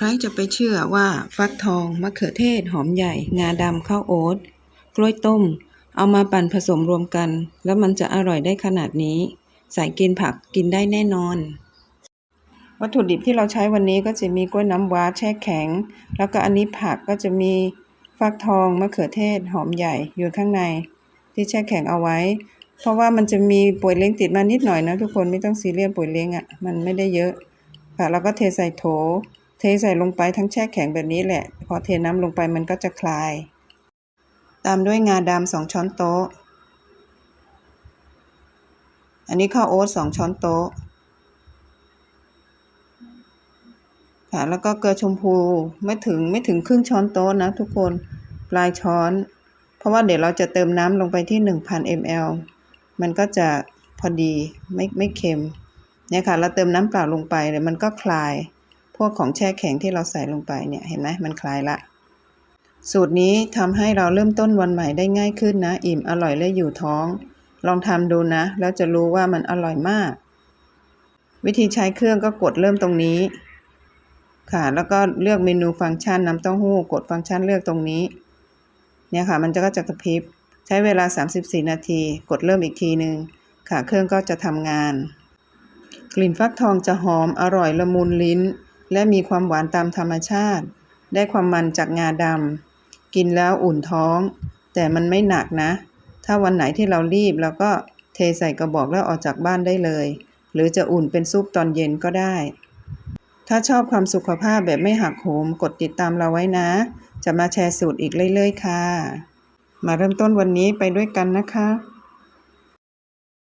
ใครจะไปเชื่อว่าฟักทอง มะเขือเทศ หอมใหญ่ งาดำข้าวโอ๊ตกล้วยต้ม เอามาปั่นผสมรวมกัน แล้วมันจะอร่อยได้ขนาดนี้ใส่กินผักกินได้แน่นอน วัตถุดิบที่เราใช้วันนี้ก็จะมีกล้วยน้ำว้าแช่แข็ง แล้วก็อันนี้ผักก็จะมีฟักทอง มะเขือเทศ หอมใหญ่อยู่ข้างใน ที่แช่แข็งเอาไว้ เพราะว่ามันจะมีป่วยเล้งติดมานิดหน่อยนะทุกคนไม่ต้องซีเรียสป่วยเล้งอะ่ะมันไม่ได้เยอะค่ะแล้วก็เทใส่โถ เทใส่ลงไปทั้งแช่แข็งแบบนี้แหละ พอเทน้ำลงไปมันก็จะคลาย ตามด้วยงาดำสองช้อนโต๊ะ อันนี้ข้าวโอ๊ตสองช้อนโต๊ะ ค่ะ แล้วก็เกลือชมพูไม่ถึงไม่ถึงครึ่งช้อนโต๊ะนะทุกคน ปลายช้อน เพราะว่าเดี๋ยวเราจะเติมน้ำลงไปที่ 1,000 ml มันก็จะพอดีไม่ไม่เค็มเนี่ยค่ะ เราเติมน้ำเปล่าลงไปเดี๋ยวมันก็คลาย พวกของแช่แข็งที่เราใส่ลงไปเนี่ยเห็นไหมมันคลายละ สูตรนี้ทำให้เราเริ่มต้นวันใหม่ได้ง่ายขึ้นนะ อิ่มอร่อยและอยู่ท้อง ลองทำดูนะ แล้วจะรู้ว่ามันอร่อยมาก วิธีใช้เครื่องก็กดเริ่มตรงนี้ ค่ะ แล้วก็เลือกเมนูฟังก์ชันน้ำเต้าหู้ กดฟังก์ชันเลือกตรงนี้ เนี่ยค่ะ มันจะก็จะกระพริบ ใช้เวลา 34 นาที กดเริ่มอีกทีหนึ่งค่ะ เครื่องก็จะทำงาน กลิ่นฟักทองจะหอมอร่อยละมุนลิ้น และมีความหวานตามธรรมชาติ ได้ความมันจากงาดำกินแล้วอุ่นท้อง แต่มันไม่หนักนะ ถ้าวันไหนที่เรารีบเราก็เทใส่กระบอกแล้วออกจากบ้านได้เลย หรือจะอุ่นเป็นซุปตอนเย็นก็ได้ ถ้าชอบความสุขภาพแบบไม่หักโหมกดติดตามเราไว้นะ จะมาแชร์สูตรอีกเรื่อยๆค่ะ มาเริ่มต้นวันนี้ไปด้วยกันนะคะ